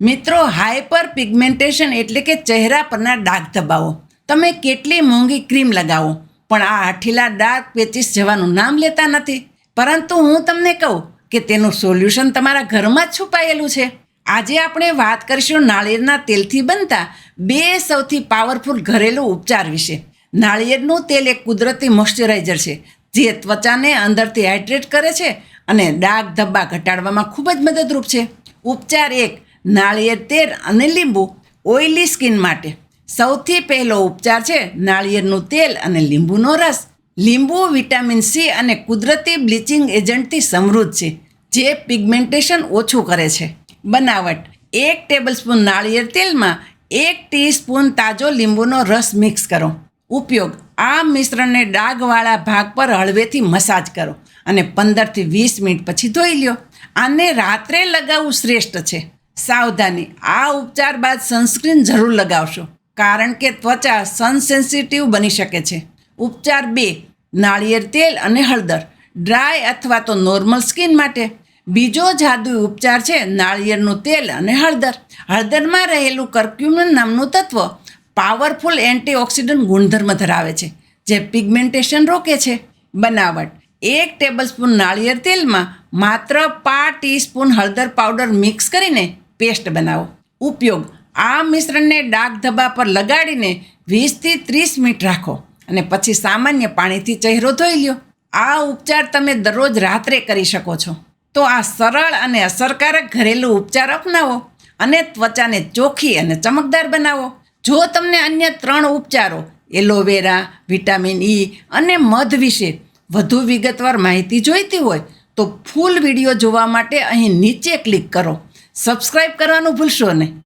મિત્રો hyper pigmentation એટલે કે ચહેરા પરના ડાઘ ધબાવો તમે કેટલી મોંઘી ક્રીમ લગાવો, પણ આ આઠીલા ડાર્ક પેચીસ જવાનું નામ લેતા નથી. પરંતુ હું તમને કહું કે તેનું સોલ્યુશન તમારા ઘરમાં જ છુપાયેલું છે. આજે આપણે વાત કરીશું નાળિયેરના તેલથી બનતા બે સૌથી પાવરફુલ ઘરેલું ઉપચાર વિશે. નાળિયેરનું તેલ એક કુદરતી મોઇશ્ચરાઇઝર છે, જે ત્વચાને અંદરથી હાઇડ્રેટ કરે છે અને ડાઘ ધબ્બા ઘટાડવામાં ખૂબ જ મદદરૂપ છે. ઉપચાર એક નાળિયેર તેલ અને લીંબુ, ઓઇલી સ્કિન માટે. સૌથી પહેલો ઉપચાર છે નાળિયેરનું તેલ અને લીંબુનો રસ. લીંબુ, વિટામિન સી અને કુદરતી બ્લીચિંગ એજન્ટથી સમૃદ્ધ છે, જે પિગમેન્ટેશન ઓછું કરે છે. બનાવટ, એક ટેબલસ્પૂન નાળિયેર તેલમાં એક ટીસ્પૂન તાજો લીંબુનો રસ મિક્સ કરો. ઉપયોગ, આ મિશ્રણને ડાઘવાળા ભાગ પર હળવેથી મસાજ કરો અને પંદરથી વીસ મિનિટ પછી ધોઈ લ્યો. આને રાત્રે લગાવવું શ્રેષ્ઠ છે. સાવધાની. આ ઉપચાર બાદ સનસ્ક્રીન જરૂર લગાવશો, કારણ કે ત્વચા સનસેન્સિટિવ બની શકે છે. ઉપચાર બે, નાળિયેર તેલ અને હળદર. ડ્રાય અથવા તો નોર્મલ સ્કિન માટે બીજો જાદુઈ ઉપચાર છે નાળિયેરનું તેલ અને હળદર. હળદરમાં રહેલું કર્ક્યુમિન નામનું તત્વ પાવરફુલ એન્ટીઓક્સિડન્ટ ગુણધર્મ ધરાવે છે, જે પિગમેન્ટેશન રોકે છે. બનાવટ. એક ટેબલસ્પૂન નાળિયેર તેલમાં માત્ર પાંચ ટીસ્પૂન હળદર પાવડર મિક્સ કરીને પેસ્ટ બનાવો. ઉપયોગ આ મિશ્રણને ડાઘ ધબ્બા પર લગાડીને વીસથી ત્રીસ મિનિટ રાખો અને પછી સામાન્ય પાણીથી ચહેરો ધોઈ લ્યો. આ ઉપચાર તમે દરરોજ રાત્રે કરી શકો છો. તો આ સરળ અને અસરકારક ઘરેલું ઉપચાર અપનાવો અને ત્વચાને ચોખ્ખી અને ચમકદાર બનાવો. જો તમને અન્ય ત્રણ ઉપચારો એલોવેરા, વિટામિન ઈ અને મધ વિશે વધુ વિગતવાર માહિતી જોઈતી હોય તો ફૂલ વીડિયો જોવા માટે અહીં નીચે ક્લિક કરો. સબસ્ક્રાઈબ કરવાનું ભૂલશો નહીં.